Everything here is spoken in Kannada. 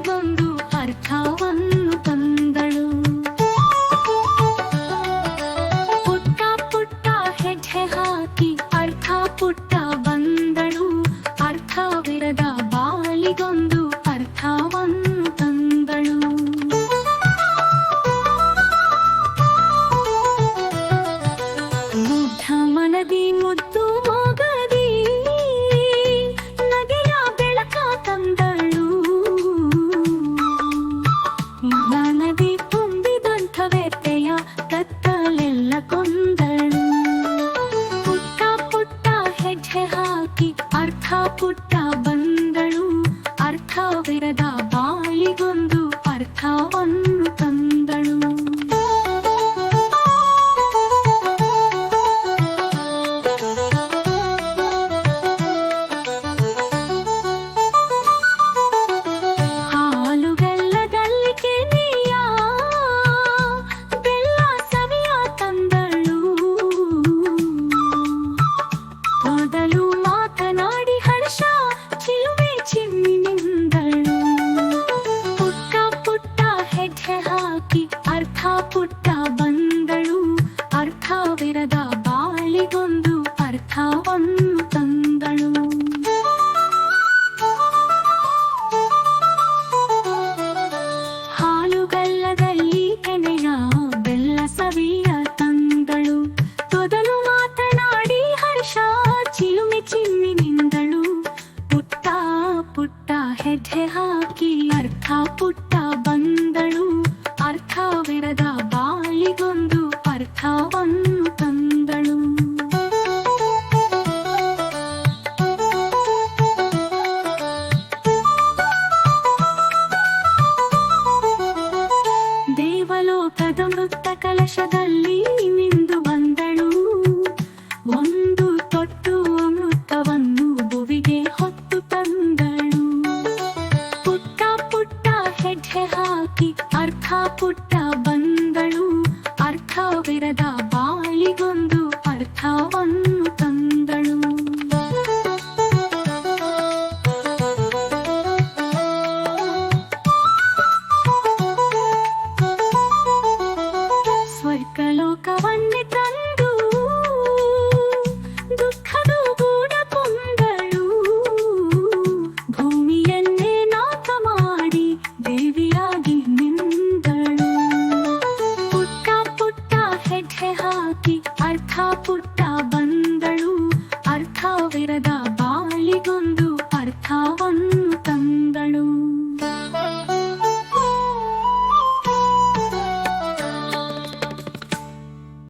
ಒಂದು ಅರ್ಥವನ್ನು ತಂದಳು. ಪುಟ್ಟ ಪುಟ್ಟ ಹೆಜ್ಜೆ ಹಾಕಿ ಅರ್ಥ ಪುಟ್ಟ ಬಂದಳು. ಅರ್ಥವಿರದ ಬಾಳಿಗೊಂದು ಪುಟ್ಟ ಬಂದಳು ಅರ್ಥವಿರದ ಪುಟ್ಟ ಬಂದಳು. ಅರ್ಥವಿರದ ಬಾಳಿಗೊಂದು ಅರ್ಥವನ್ನು ತಂದಳು. ಹಾಲುಗಲ್ಲದಲ್ಲಿ ಕೆನೆಯ ಬೆಲ್ಲ ಸವಿಯ ತಂದಳು. ತೊದಲು ಮಾತನಾಡಿ ಹರ್ಷ ಚಿಲುಮೆ ಚಿಮ್ಮಿ ನಿಂದಳು ಪುಟ್ಟ ಪುಟ್ಟ ಹೆಜ್ಜೆ ಹಾಕಿ ಅರ್ಥ ಪುಟ್ಟ ಬಂದಳು. ಮೃತ ಕಲಶದಲ್ಲಿ ನಿಂದು ಬಂದಳು. ಒಂದು ತೊಟ್ಟು ಅಮೃತವನ್ನು ಭುವಿಗೆ ಹೊತ್ತು ತಂದಳು. ಪುಟ್ಟ ಪುಟ್ಟ ಹೆಜ್ಜೆ ಹಾಕಿ ಅರ್ಥ ಪುಟ್ಟ ಬಂದಳು. ಅರ್ಥವಿರದ ಬಾಳಿಗೊಂದು ఒక వన్ని